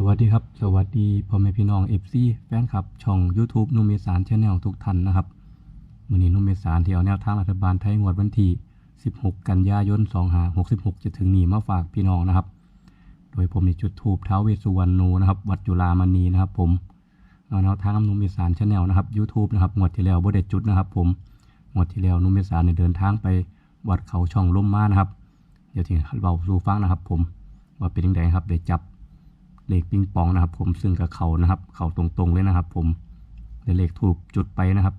สวัสดีครับ สวัสดีพ่อแม่พี่น้องเอฟซีแฟนคลับ ช่อง YouTube นุ่มเมสารชแนลทุกท่านนะครับมือนี้นุ่มเมสารที่เอาแนวทางรัฐบาลไทยงวดวันที่ 16 กันยายน 2566 จะถึงนี้มาฝากพี่น้องนะครับ โดยผมในจุดทูบเท้าเวสุวรรณนูนะครับ วัดจุฬามณีนะครับ ผมเอาแนวทางนุ่มเมสารชแนลนะครับ YouTube นะครับงวดที่แล้วบ่ได้จุดนะครับ ผมงวดที่แล้วนุ่มเมสารเนี่ยเดินทางไปวัดเขาช่องล่มมานะครับ เดี๋ยวที่เราสู่ฟังนะครับ ผมว่าเป็นยังไงครับได้จับ เลขปิงปองนะครับ ผมซึ่งกับเขานะครับ เขาตรงๆเลยนะครับ ผมและเลขถูกจุดไปนะครับ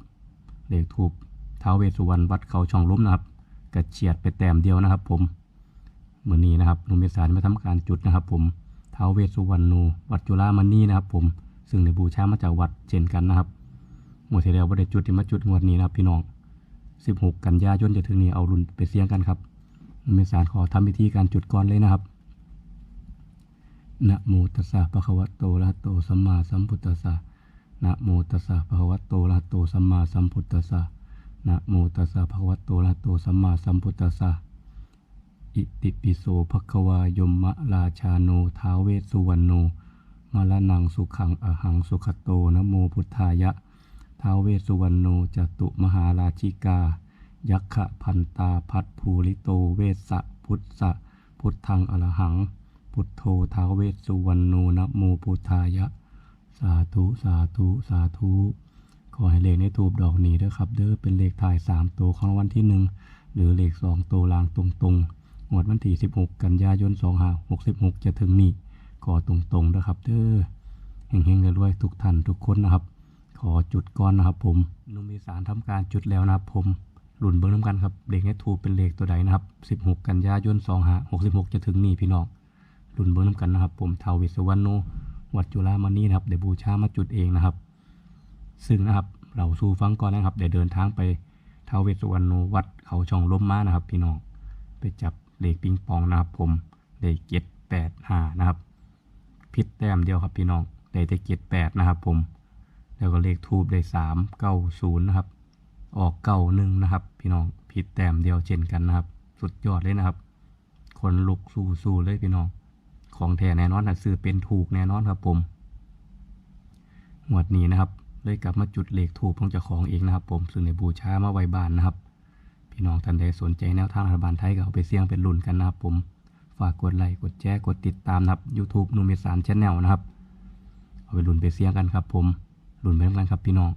เลขถูกท้าวเวสุวรรณวัดเขาช่องล้มนะครับกระเฉียดไปแต้มเดียวนะครับ ผมเมือนี้นะครับหนุ่มเมษานมาทำการจุดนะครับ ผมท้าวเวสุวรรณนูวัดจุฬามณีนะครับ ผมซึ่งในบูชามาจากวัดเช่นกันนะครับงวดที่แล้วว่าได้จุดที่มาจุดงวดนี้นะครับ พี่น้อง 16 กันยายนจะถึงนี้เอารุ่นไปเสี่ยงกันครับหนุ่มเมษานขอทำพิธีการจุดก่อนเลยนะครับ นะโมตัสสะภะคะวะโตอะระหะโตสัมมาสัมพุทธัสสะนะโมตัสสะภะคะวะโตอะระหะโตสัมมาสัมพุทธัสสะนะโมตัสสะภะคะวะโตอะระหะโตสัมมาสัมพุทธัสสะอิติปิโสภะคะวายมมะราชาโนท้าเวสุวรรณโนมะละนังสุขังอหังสุขโตนะโมพุทธายะท้าเวสสุวรรณโนจตุมหาราชิกา ยักขะพันตาพัทภูริโตเวสสะพุทธะพุทธังอรหัง พุทโธทาวเวสสุวรรณโนนะโมพุทธายะ สาธุ สาธุ สาธุ ขอให้เลขในทูบดอกนี้ด้อครับ เด้อเป็นเลขถ่ายสามตัวของวัลที่หนึ่งหรือเลขสองตัวลางตรงๆงวดวันที่สิบหกกันยายนสองห้าหกสิบหกจะถึงนี้ขอตรงๆนะครับ เด้อเฮงๆรวยๆทุกท่านทุกคนนะครับ ขอจุดก่อนนะครับ ผมนุ่มอีสานทำการจุดแล้วนะครับผมหลุนเบิ้งน้ำกันครับเลขในทูบเป็นเลขตัวใดนะครับสิบหกกันยายนสองห้าหกสิบหกจะถึงนี้พี่น้อง รุ่นเบิ้งน้ำกันนะครับ ผมเทาวเวสสวรรณโนวัดจุฬามณีนะครับเดี๋ยวบูชามาจุดเองนะครับ ซึ่งนะครับเราสู่ฟังก่อนนะครับเดี๋ยวเดินทางไปเทาวเวสสวรรณโนวัดเขาช่องล้มมานะครับ พี่น้องไปจับเลขปิงปองนะครับ ผมเลขเจ็ดแปดห้านะครับพิษแต้มเดียวครับพี่น้องได้แต่เจ็ดแปดนะครับ ผม แล้วก็เลขทูบได้สามเก้าศูนย์นะครับ ออกเก้าหนึ่งนะครับ พี่น้องผิดแต้มเดียวเช่นกันนะครับ สุดยอดเลยนะครับ คนลุกสู้ๆเลยพี่น้อง ของแท้แน่นอนถ้าซื้อเป็นถูกแน่นอนครับผมหมวดนี้นะครับเลยกลับมาจุดเลขถูกของเจ้าของเองนะครับ ผมซึ่งในบูชามาไว้บ้านนะครับ พี่น้องท่านใดสนใจแนวทางรัฐบาลไทยก็เอาไปเสี่ยงเป็นรุ่นกันนะครับ ผมฝากกดไลค์กดแชร์กดติดตามนะครับ YouTube นูเมสานชแนลนะครับ เอาไปรุ่นไปเสี่ยงกันครับ ผมรุ่นไปด้วยกันครับพี่น้อง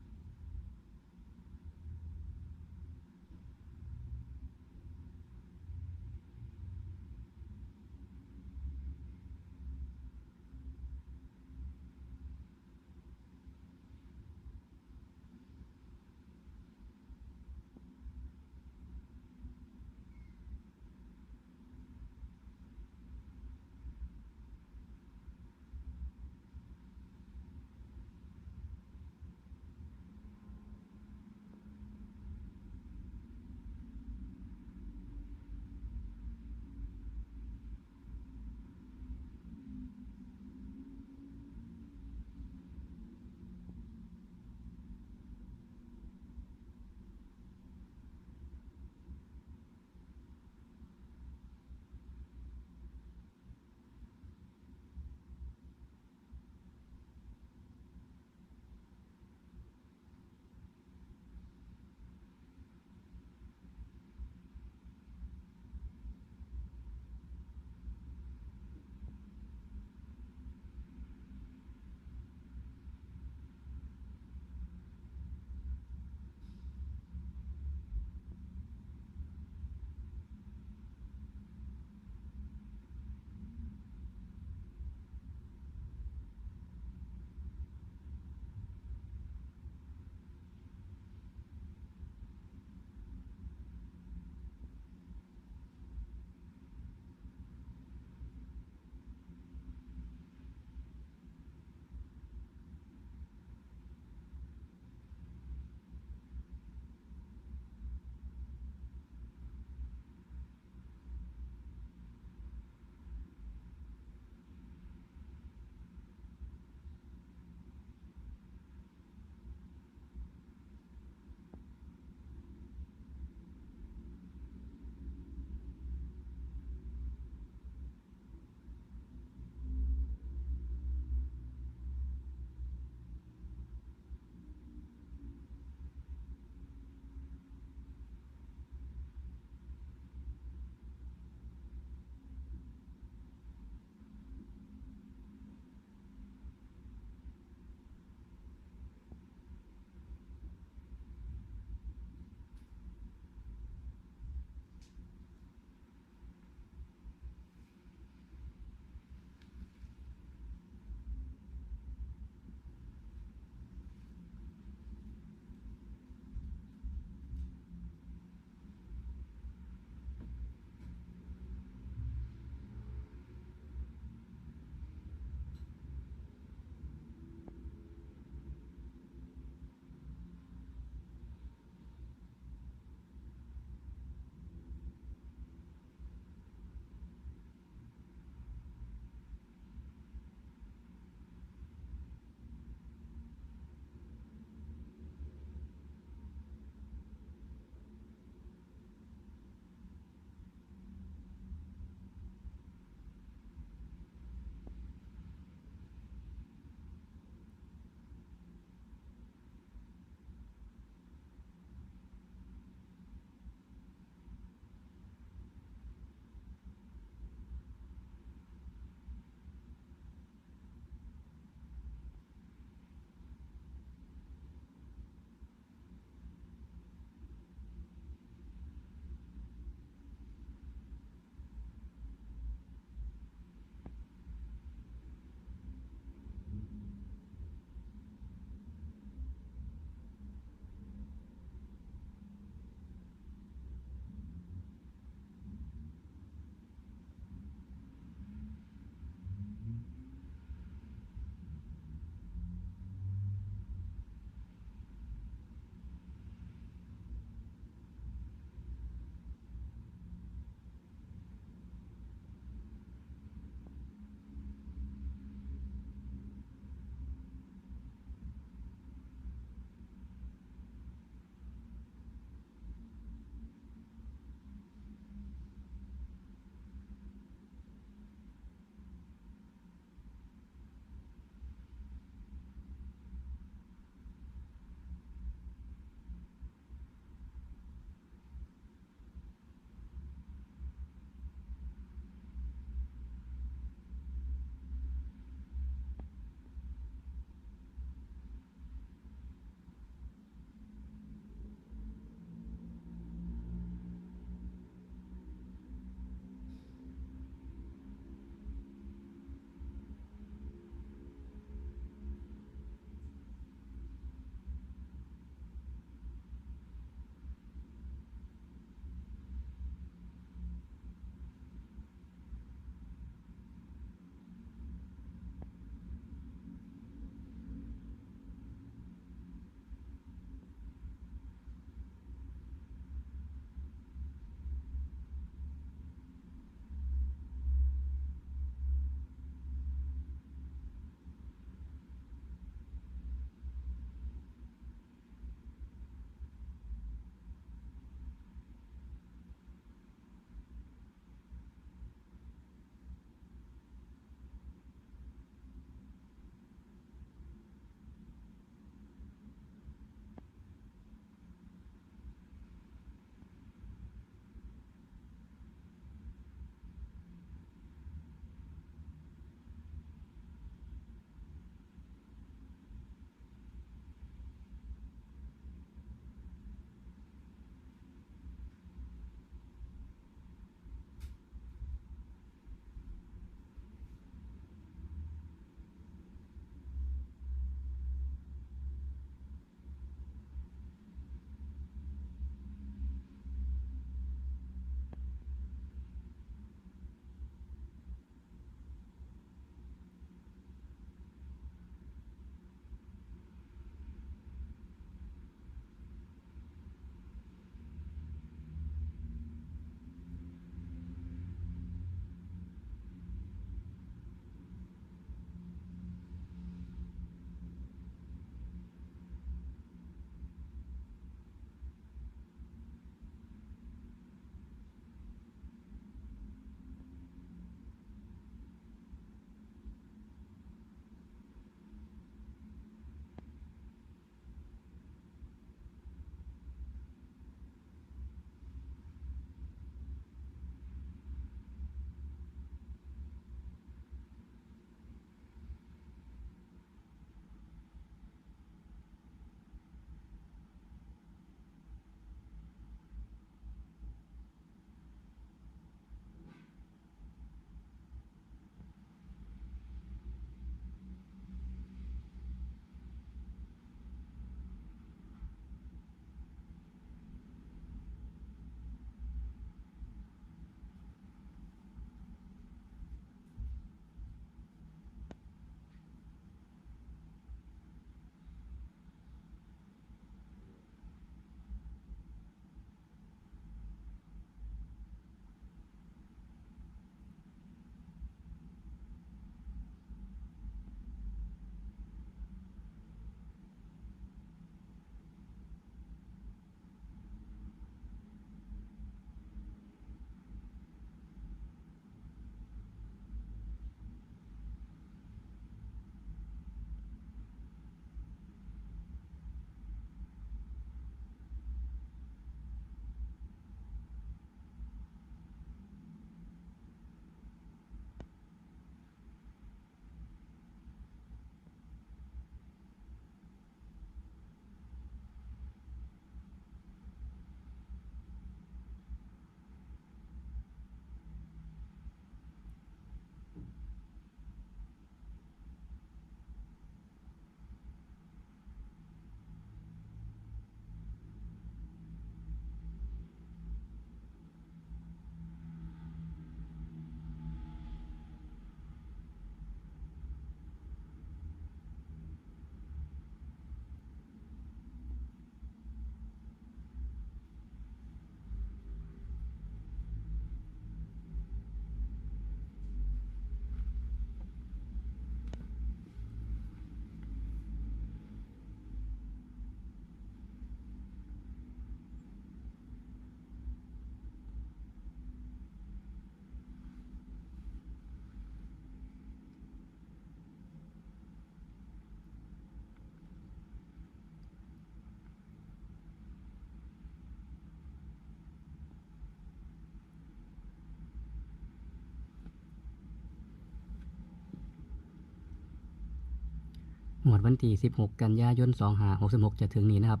หมวดวันที่ 16 กันยายน 2566 จะถึงนี้นะครับ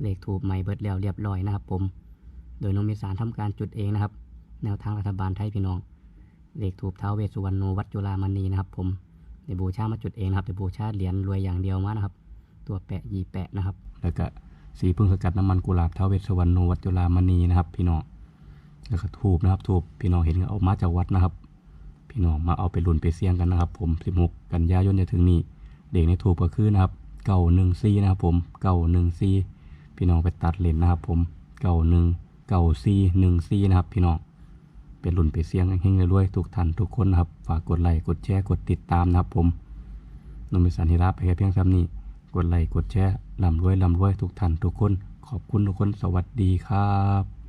เลขถูกใหม่เบิดแล้วเรียบร้อยนะครับผม โดยน้องมีสารทำการจุดเองนะครับ แนวทางรัฐบาลไทยพี่น้อง เลขถูกเท้าวเวสุวรรณโนวัดจุฬามณีนะครับผมเดี๋ยวบูชามาจุดเองนะครับเดี๋ยวบูชาเหรียญรวยอย่างเดียวมานะครับ ตัวแปะยีแปะนะครับ แล้วก็สีพึ่งสกัดน้ำมันกุหลาบเท้าวเวสสวรรณโนวัดจุฬามณีนะครับ พี่น้อง แล้วก็ทูบนะครับทูบพี่น้องเห็นก็เอามาจากวัดนะครับ พี่น้องมาเอาไปลุ่นไปเสี่ยงกันนะครับ ผม 16 กันยายนจะถึงนี้ เด็กในทูบก็คือนะครับเก่าหนึ่งซีนะครับผมเก่าหนึ่งซีพี่น้องไปตัดเลนนะครับผมเก่าหนึ่งเก่าซีหนึ่งซีนะครับ พี่น้องเป็นหลุ่นไปเสียงเฮงๆรวยทุกท่านทุกคนนะครับ ฝากกดไลค์กดแชร์กดติดตามนะครับผมนมเป็นสันนิรับไปแค่เพียงซ้ำนี้กดไลค์กดแชร์ลำรวยลำรวยทุกท่านทุกคน ขอบคุณทุกคนสวัสดีครับ